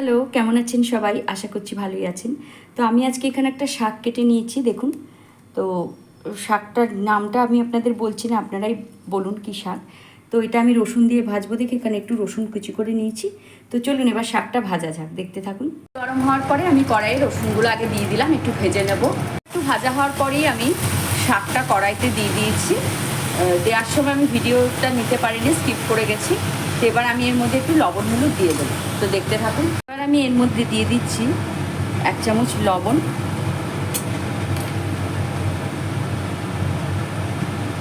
Hello কেমন আছেন সবাই? আশা করছি ভালোই আছেন। তো আমি আজকে এখানে একটা শাক কেটে নিয়েছি, দেখুন। তো শাকটার নামটা আমি আপনাদের বলছি না, আপনারাই বলুন কি শাক। তো এটা আমি রসুন দিয়ে ভাজবো, দেখে এখানে একটু রসুন কুচি করে নিয়েছি। তো চলুন এবার শাকটা ভাজা যাক, দেখতে থাকুন। গরম হওয়ার পরে আমি কড়াইয়ে রসুনগুলো আগে দিয়ে দিলাম, একটু ভেজে নেব। একটু ভাজা হওয়ার পরেই আমি শাকটা কড়াইতে দিয়ে দিয়েছি। দেওয়ার সময় আমি ভিডিওটা নিতে পারিনি, স্কিপ করে গেছি। তো এবার আমি এর মধ্যে একটু লবণ হলুদ দিয়ে দেবো। তো দেখতে থাকুন। এবার আমি এর মধ্যে দিয়ে দিচ্ছি এক চামচ লবণ।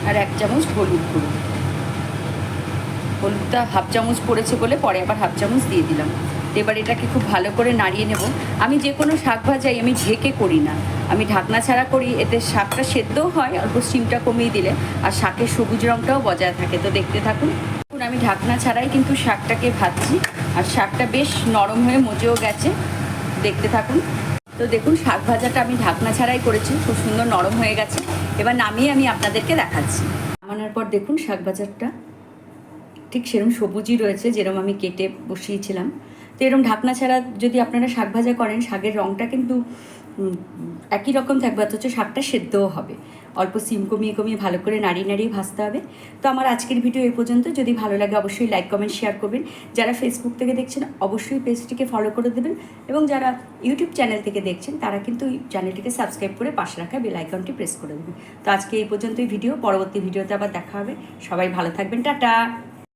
আর এক চামচ হলুদ গুঁড়ো। হলুদটা হাফ চামচ পড়েছে বলে পরে আবার হাফ চামচ দিয়ে দিলাম। তো এবার এটাকে খুব ভালো করে নাড়িয়ে নেব। আমি যে কোনো শাক ভাজাই আমি ঢেকে করি না। আমি ঢাকনা ছাড়া করি, এতে শাকটা সেদ্ধও হয়, অল্প সিমটা কমিয়ে দিলে। আর শাকের সবুজ রঙটাও বজায় থাকে। তো দেখতে থাকুন। দেখুন, আমি ঢাকনা ছাড়াই কিন্তু শাকটাকে ভাজছি। আর শাকটা বেশ নরম হয়ে মজেও গেছে। দেখতে থাকুন। তো দেখুন শাক ভাজাটা আমি ঢাকনা ছাড়াই করেছি। খুব সুন্দর নরম হয়ে গেছে। এবার নামিয়ে আমি আপনাদেরকে দেখাচ্ছি। নামানোর পর দেখুন শাক ভাজাটা ঠিক সেরকম সবুজই রয়েছে যেরকম আমি কেটে বসিয়েছিলাম। তো এরকম ঢাকনা ছাড়া যদি আপনারা শাক ভাজা করেন শাকের রঙটা কিন্তু একই রকম থাকবে, অথচ শাকটা সেদ্ধও হবে। অল্প সিম কমিয়ে কমিয়ে ভালো করে নাড়িয়ে নাড়িয়ে ভাজতে হবে। তো আমার আজকের ভিডিও এই পর্যন্ত। যদি ভালো লাগে অবশ্যই লাইক, কমেন্ট, শেয়ার করবেন। যারা ফেসবুক থেকে দেখছেন, অবশ্যই পেজটিকে ফলো করে দেবেন। এবং যারা ইউটিউব চ্যানেল থেকে দেখছেন, তারা কিন্তু চ্যানেলটিকে সাবস্ক্রাইব করে পাশে রাখা বেল আইকনটি প্রেস করে দেবেন। তো আজকে এই পর্যন্তই ভিডিও। পরবর্তী ভিডিওতে আবার দেখা হবে। সবাই ভালো থাকবেন। টাটা!